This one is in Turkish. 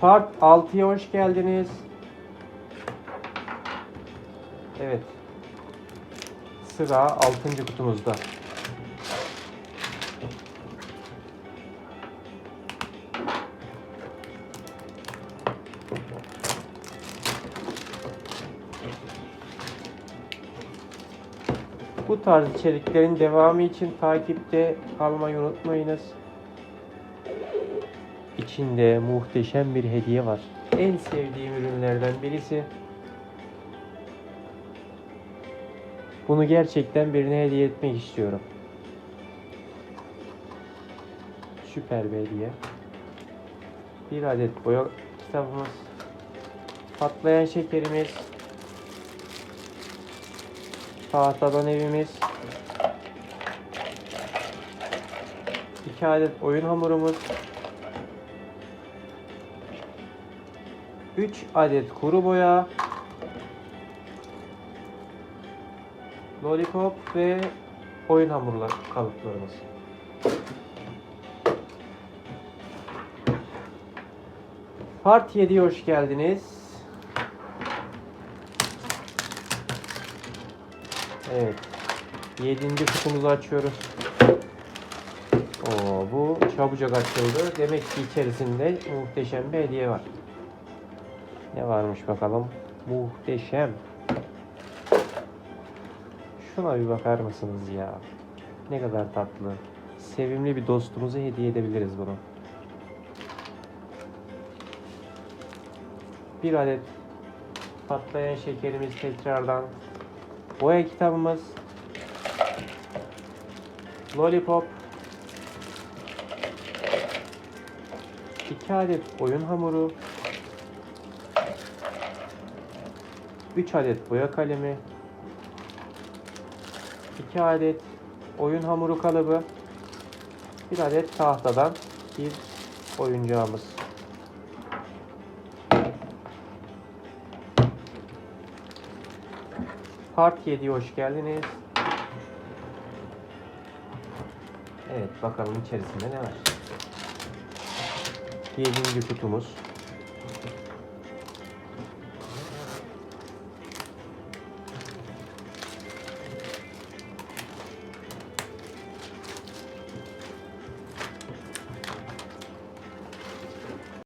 Part 6'ya hoş geldiniz. Evet. Sıra 6. kutumuzda. Bu tarz içeriklerin devamı için takipte kalmayı unutmayınız. İçinde muhteşem bir hediye var. En sevdiğim ürünlerden birisi. Bunu gerçekten birine hediye etmek istiyorum. Süper bir hediye. Bir adet boya kitabımız. Patlayan şekerimiz. Tahtadan evimiz. İki adet oyun hamurumuz. 3 adet kuru boya. Lollipop ve oyun hamurlar kalıplarımız. Part 7'ye hoş geldiniz. Evet. 7. kutumuzu açıyoruz. Oo, bu çabucak açıldı. Demek ki içerisinde muhteşem bir hediye var. Ne varmış bakalım? Muhteşem. Şuna bir bakar mısınız ya? Ne kadar tatlı. Sevimli bir dostumuza hediye edebiliriz bunu. Bir adet patlayan şekerimiz tekrardan. Boya kitabımız. Lollipop. 2 adet oyun hamuru. 3 adet boya kalemi. 2 adet oyun hamuru kalıbı. 1 adet tahtadan bir oyuncağımız. Part 7'ye hoş geldiniz. Evet bakalım içerisinde ne var. 7. kutumuz.